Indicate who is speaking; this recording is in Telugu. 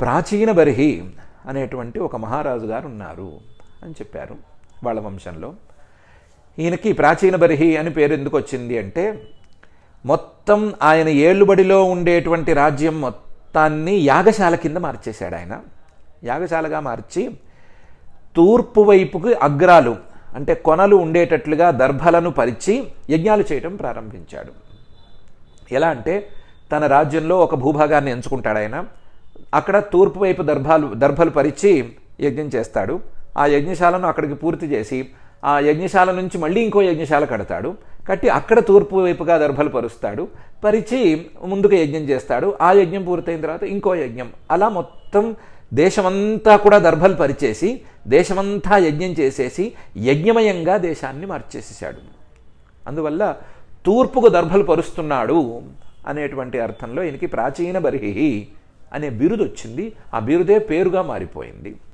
Speaker 1: ప్రాచీన బర్హి అనేటువంటి ఒక మహారాజు గారు ఉన్నారు అని చెప్పారు వాళ్ళ వంశంలో. ఈయనకి ప్రాచీన బర్హి అని పేరు ఎందుకు వచ్చింది అంటే మొత్తం ఆయన ఏళ్ళుబడిలో ఉండేటువంటి రాజ్యం మొత్తాన్ని యాగశాల కింద మార్చేశాడు ఆయన. యాగశాలగా మార్చి తూర్పు వైపుకి అగ్రాలు అంటే కొనలు ఉండేటట్లుగా దర్భలను పరిచి యజ్ఞాలు చేయటం ప్రారంభించాడు. ఎలా అంటే తన రాజ్యంలో ఒక భూభాగాన్ని ఎంచుకుంటాడు ఆయన. అక్కడ తూర్పు వైపు దర్భాలు దర్భలు పరిచి యజ్ఞం చేస్తాడు. ఆ యజ్ఞశాలను అక్కడికి పూర్తి చేసి ఆ యజ్ఞశాల నుంచి మళ్ళీ ఇంకో యజ్ఞశాల కడతాడు. కట్టి అక్కడ తూర్పు వైపుగా దర్భలు పరుస్తాడు. పరిచి ముందుకు యజ్ఞం చేస్తాడు. ఆ యజ్ఞం పూర్తయిన తర్వాత ఇంకో యజ్ఞం. అలా మొత్తం దేశమంతా కూడా దర్భలు పరిచేసి దేశమంతా యజ్ఞం చేసేసి యజ్ఞమయంగా దేశాన్ని మార్చేసేసాడు. అందువల్ల తూర్పుకు దర్భలు పరుస్తున్నాడు అనేటువంటి అర్థంలో ఈయనకి ప్రాచీన బర్హి అనే బిరుదు వచ్చింది ఆ బిరుదే పేరుగా మారిపోయింది.